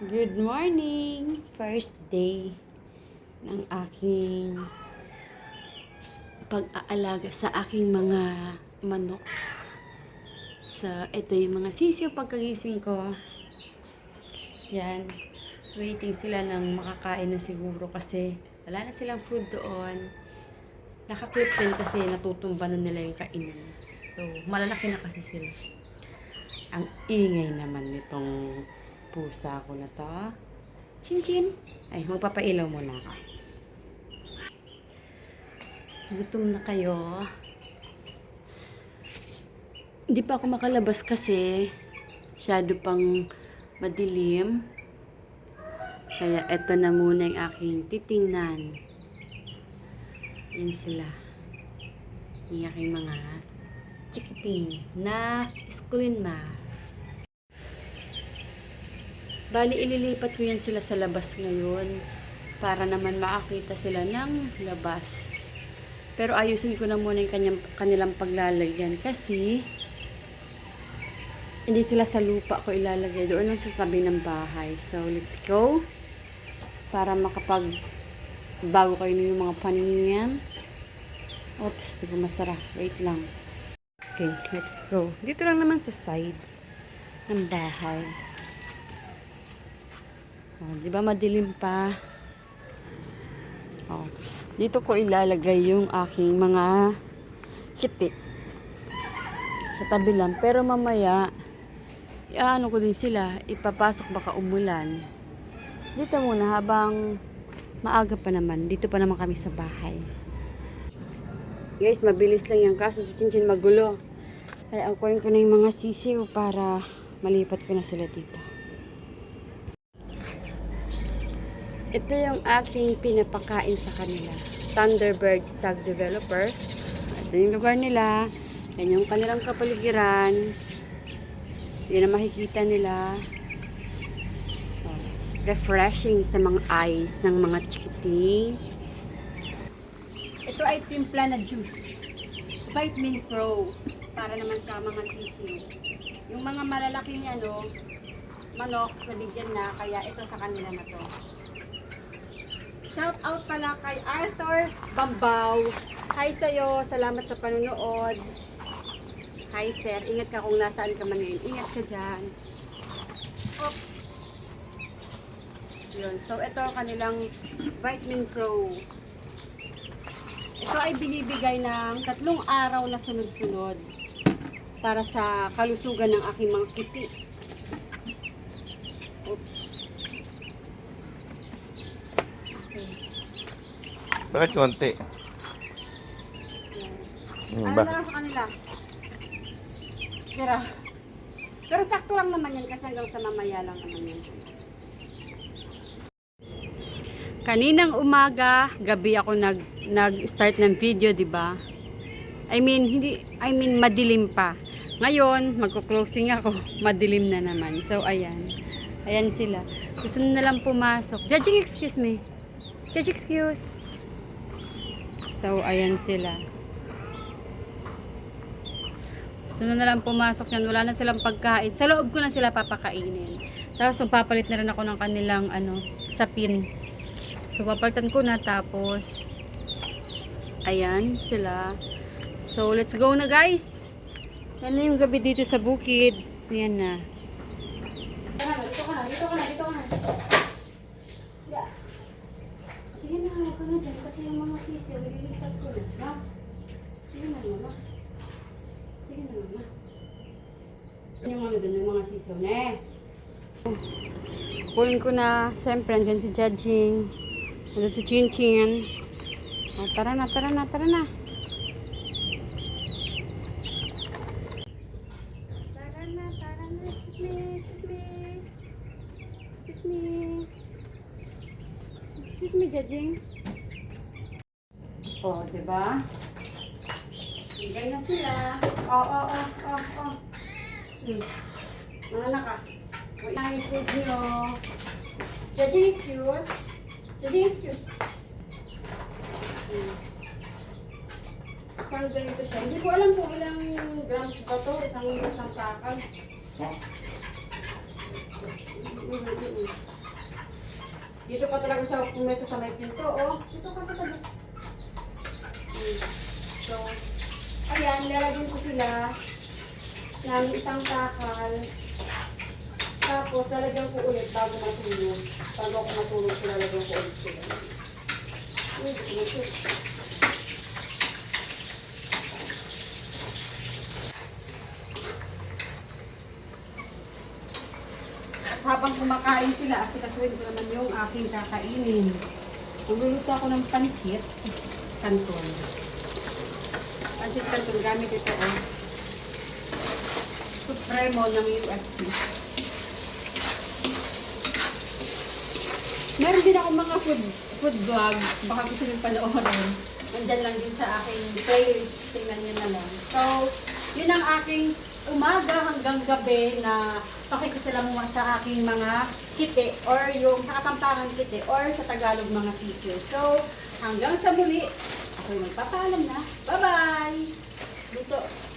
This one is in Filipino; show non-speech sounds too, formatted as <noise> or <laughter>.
Good morning! First day ng aking pag-aalaga sa aking mga manok. Sa ito yung mga sisiyo pagkagising ko. Yan. Waiting sila ng makakain na siguro kasi wala na silang food doon. Nakaklip din kasi natutumba na nila yung kainan. So, malalaki na kasi sila. Ang ingay naman nitong pusa ko na to. Chin chin. Ay, magpapailaw muna ako. Gutom na kayo. Hindi pa ako makalabas kasi shadow pang madilim. Kaya eto na muna yung aking titingnan. Yan sila. Yung aking mga chikiting na screen math. Bali, ililipat ko yan sila sa labas ngayon para naman makakita sila ng labas. Pero ayusin ko na muna yung kanyang, kanilang paglalagyan kasi hindi sila sa lupa ko ilalagay. Doon lang sa tabi ng bahay. So, let's go. Para makapag bago kayo ng mga paningin. Oops, di ko masara. Wait lang. Okay, let's go. Dito lang naman sa side ng bahay. Oh, di ba madilim pa? Oh, dito ko ilalagay yung aking mga kiti. Sa tabi lang. Pero mamaya, iaano ko din sila, ipapasok baka umulan. Dito muna habang maaga pa naman. Dito pa naman kami sa bahay. Guys, mabilis lang yan. Kaso si Chinchin magulo. Kaya ako ko na yung mga sisiw para malipat ko na sila dito. Ito yung aking pinapakain sa kanila. Thunderbird Stag Developer. Ito yung lugar nila. Yan yung kanilang kapaligiran. Yan ang makikita nila. Oh, refreshing sa mga eyes ng mga chikiting. Ito ay timpla na juice. Vitamin Pro. Para naman sa mga sisiw. Yung mga malalaking ano, manok, nabigyan na. Kaya ito sa kanila na to. Shout out pala kay Arthur Bambaw. Hi sa'yo. Salamat sa panonood. Hi sir. Ingat ka kung nasaan ka man ngayon. Ingat ka dyan. Oops. Yun. So, ito kanilang Vitamin Pro. Ito ay binibigay ng tatlong araw na sunod-sunod para sa kalusugan ng aking mga kiti. Oops. Bakit konti? Hmm, Ano bak na lang sa kanila? Tira. Pero sakto lang naman yan kasi hanggang sa mamaya lang naman yan. Kaninang umaga, gabi ako nag nag-start ng video, 'di ba? I mean, hindi I mean madilim pa. Ngayon, magko-closing ako, <laughs> madilim na naman. So ayan. Ayan sila. Gusto na lang pumasok. Judging, excuse me. Judge, excuse. So ayan sila. Gusto na lang pumasok yan. Wala na silang pagkain. Sa loob ko na sila papakainin. Tapos magpapalit na rin ako ng kanilang ano, sapin. So papalitan ko na tapos ayan sila. So let's go na guys. Yan na yung gabi dito sa bukid. Ayan na. Dito ka na, dito ka na, dito ka na. Yeah. Sige na, huwag ka na dyan kasi yung mga sisi, nililipat ko na. Ha? Sige na, mama. Sige na, mama. Yung ano dun, yung mga sisiw na eh. Kunin ko na, siyempre, andyan si Judging. Andyan si Chin Chin. O, tara na, tara na, tara na. Tara na, tara na. Excuse me, excuse me. Excuse me. Excuse me, Judging. O, diba? Hingay na sila. O, o, o, o, o. Hmm. Mga naka. Wait lang yung food nyo. Judging excuse. Judging excuse. Hmm. Isang ganito siya. Hindi ko alam kung ilang grams ba to. Isang isang pakal. Mm, mm, mm. Dito ka talaga sa pumesto sa may pinto, oh. Dito ka talaga. So, ayan, sila ng isang takal. Tapos, lalagyan ko ulit bago matulog. Bago ako matulog, lalagyan ko ulit sila. At habang kumakain sila, asikasuhin ko naman yung aking kakainin. Magluluto ako ng pansit. Kanton. Pansit kanton gamit ito oh. Supremo ng UFC. Meron din ako mga food food vlogs. Baka gusto nyo panoorin. Nandyan lang din sa aking playlist. Tingnan nyo na lang. So, yun ang aking umaga hanggang gabi na pakikisalamuha sa aking mga kiti or yung sa Kapampangan kiti or sa Tagalog mga sisi. So, hanggang sa muli, ako yung magpapaalam na. Bye-bye! Dito.